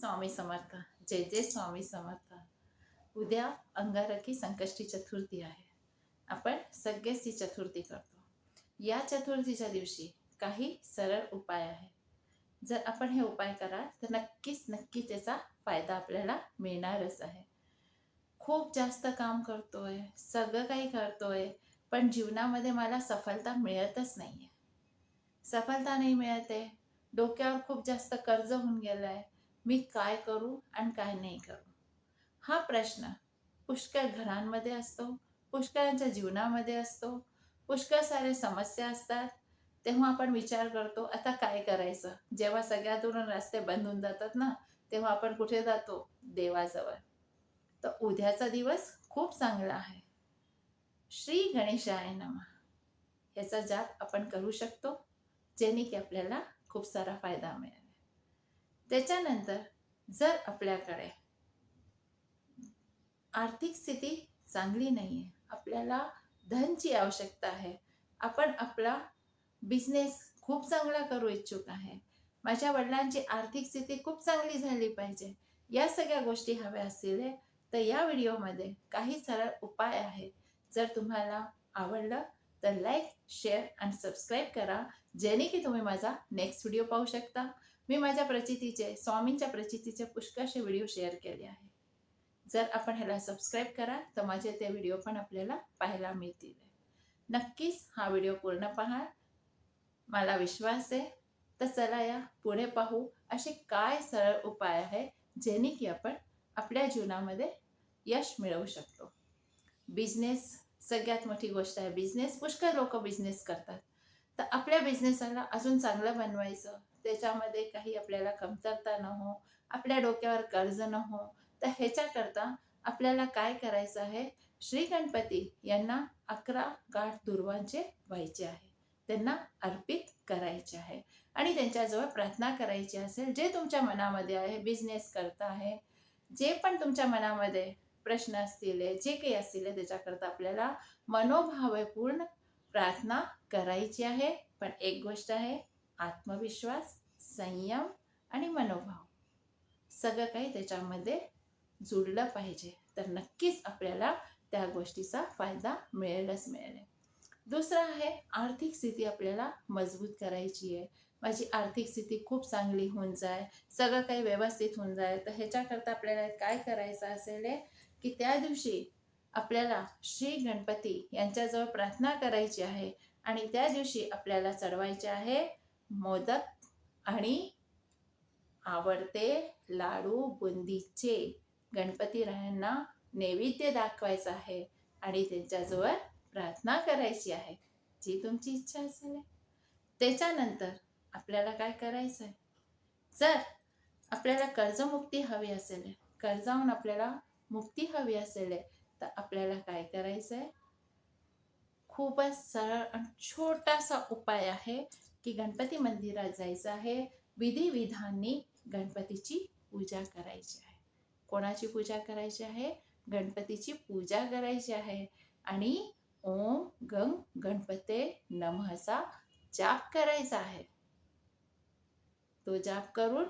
स्वामी समर्थ. जय जय स्वामी समर्थ. उद्या अंगारकी संकष्टी चतुर्थी आहे. आपण सगळेच ती चतुर्थी करतो. या चतुर्थीच्या दिवशी काही सरळ उपाय आहे. जर आपण हे उपाय कराल तर नक्कीच नक्की त्याचा फायदा आपल्याला मिळणारच आहे. खूप जास्त काम करतोय सगळं काही करतोय पण जीवनामध्ये मला सफलता मिळतच नाहीये. सफलता नाही मिळते. डोक्यावर खूप जास्त कर्ज होऊन गेलंय. मी काय करू आणि काय नाही करू? हा प्रश्न पुष्कळ घरांमध्ये असतो पुष्कळांच्या जीवनामध्ये असतो पुष्कळ सारे समस्या असतात. तेव्हा आपण विचार करतो आता काय करायचं? जेव्हा सगळ्यातून रस्ते बंद होऊन जातात ना तेव्हा आपण कुठे जातो? देवाजवळ. तर उद्याचा दिवस खूप चांगला आहे. श्री गणेशाय नमा. याचा जाप आपण करू शकतो जेणे की आपल्याला खूप सारा फायदा मिळेल. त्याच्यानंतर जर आपल्याकडे आर्थिक स्थिती चांगली नाही आहे आपल्याला धनची आवश्यकता आहे आपण आपला बिझनेस खूप चांगला करू इच्छुक आहे माझ्या वडिलांची आर्थिक स्थिती खूप चांगली झाली पाहिजे या सगळ्या गोष्टी हव्या असतील तर या व्हिडिओमध्ये काही सरळ उपाय आहेत. जर तुम्हाला आवडलं तर लाईक शेअर आणि सबस्क्राईब करा जेणे की तुम्ही माझा नेक्स्ट व्हिडिओ पाहू शकता. मी माझ्या प्रचितीचे स्वामींच्या प्रचितीचे पुष्कळसे व्हिडिओ शेअर केले आहे. जर आपण ह्याला सबस्क्राईब करा तर माझे ते व्हिडिओ पण आपल्याला पाहायला मिळतील. नक्कीच हा व्हिडिओ पूर्ण पहा. मला विश्वास आहे. तर चला या पुढे पाहू असे काय सरळ उपाय आहे जेणे की आपण आपल्या जीवनामध्ये यश मिळवू शकतो. बिझनेस सगळ्यात मोठी गोष्ट आहे बिझनेस पुष्कळ लोक बिझनेस करतात. तर आपल्या बिझनेसला अजून चांगलं बनवायचं त्याच्यामध्ये काही आपल्याला कमतरता न हो आपल्या डोक्यावर कर्ज न हो तर ह्याच्याकरता आपल्याला काय करायचं आहे? श्री गणपती यांना अकरा गाठ दुर्वांचे व्हायचे आहे. त्यांना अर्पित करायचे आहे. आणि त्यांच्याजवळ प्रार्थना करायची असेल जे तुमच्या मनामध्ये आहे बिझनेस करता आहे जे पण तुमच्या मनामध्ये प्रश्न असतील जे काही असतील त्याच्याकरता आपल्याला मनोभावपूर्ण प्रार्थना करायची आहे पण एक गोष्ट आहे आत्मविश्वास संयम आणि मनोभाव. सगळं काही त्याच्यामध्ये जुळलं पाहिजे. तर नक्कीच आपल्याला त्या गोष्टीचा फायदा मिळेलच मिळेल. दुसरं आहे आर्थिक स्थिती आपल्याला मजबूत करायची आहे. माझी आर्थिक स्थिती खूप चांगली होऊन जाय सगळं काही व्यवस्थित होऊन जाय. तर ह्याच्याकरता आपल्याला काय करायचं असेल की त्या दिवशी आपल्याला श्री गणपती यांच्याजवळ प्रार्थना करायची आहे आणि त्या दिवशी आपल्याला चढवायचे आहे मोदक आणि आवडते लाडू बुंदीचे. गणपती रायांना नैवेद्य दाखवायचं आहे आणि त्यांच्याजवळ प्रार्थना करायची आहे. जी तुमची इच्छा असेल. त्याच्यानंतर आपल्याला काय करायचं आहे? जर आपल्याला कर्जमुक्ती हवी असेल कर्जाहून आपल्याला मुक्ती हवी असेल तर आपल्याला काय करायचं आहे खूपच सरळ आणि छोटासा उपाय आहे की गणपती मंदिरात जायचं आहे. विधिविधांनी गणपतीची पूजा करायची आहे. कोणाची पूजा करायची आहे? गणपतीची पूजा करायची आहे. आणि ओम गंग गणपते नमहचा जाप करायचा आहे. तो जाप करून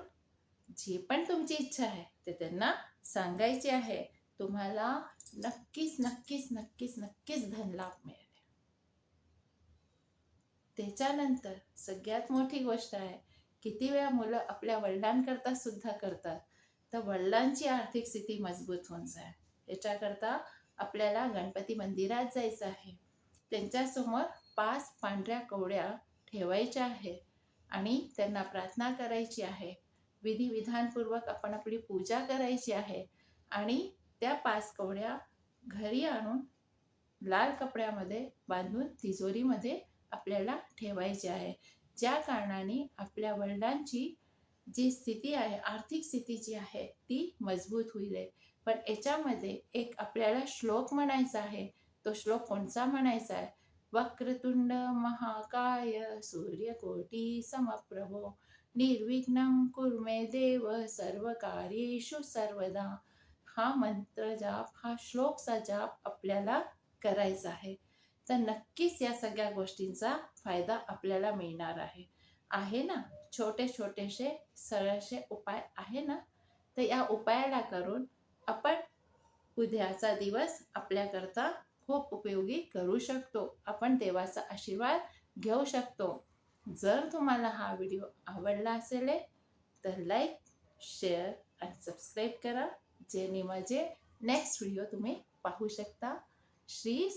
जी पण तुमची इच्छा आहे ते त्यांना सांगायची आहे. तुम्हाला नक्कीच नक्कीच नक्कीच नक्कीच धनलाभ मिळेल. त्याच्यानंतर सगळ्यात मोठी गोष्ट आहे किती वेळा मुलं आपल्या वडिलांकरता सुद्धा करतात तर वडिलांची आर्थिक स्थिती मजबूत होऊन जाईल. याच्याकरता आपल्याला गणपती मंदिरात जायचं आहे. त्यांच्यासमोर पाच पांढऱ्या कवड्या ठेवायच्या आहे आणि त्यांना प्रार्थना करायची आहे. विधिविधानपूर्वक आपण आपली पूजा करायची आहे आणि त्या पाच कवड्या घरी आणून लाल कपड्यामध्ये बांधून तिजोरीमध्ये आपल्याला ठेवायचे आहे. ज्या कारणाने आपल्या वडिलांची जी स्थिती आहे आर्थिक स्थिती जी आहे ती मजबूत होईल. पण याच्यामध्ये एक आपल्याला श्लोक म्हणायचा आहे. तो श्लोक कोणचा म्हणायचा आहे? वक्रतुंड महाकाय सूर्यकोटी समप्रभो. निर्विघ्न कुर्मे देव सर्व कार्येषु सर्वदा. हा मंत्र जाप हा श्लोकचा जाप आपल्याला करायचा आहे. तर नक्कीच या सगळ्या गोष्टींचा फायदा आपल्याला मिळणार आहे. आहे ना? छोटे छोटेसे सरळसे उपाय आहे ना? तर या उपायाला करून आपण उद्याचा दिवस आपल्याकरता खूप उपयोगी करू शकतो. आपण देवाचा आशीर्वाद घेऊ शकतो. जर तुम्हाला हा व्हिडिओ आवडला असेल तर लाईक शेअर आणि सबस्क्राईब करा. जेणे माझे नेक्स्ट व्हिडिओ तुम्ही पाहू शकता. श्री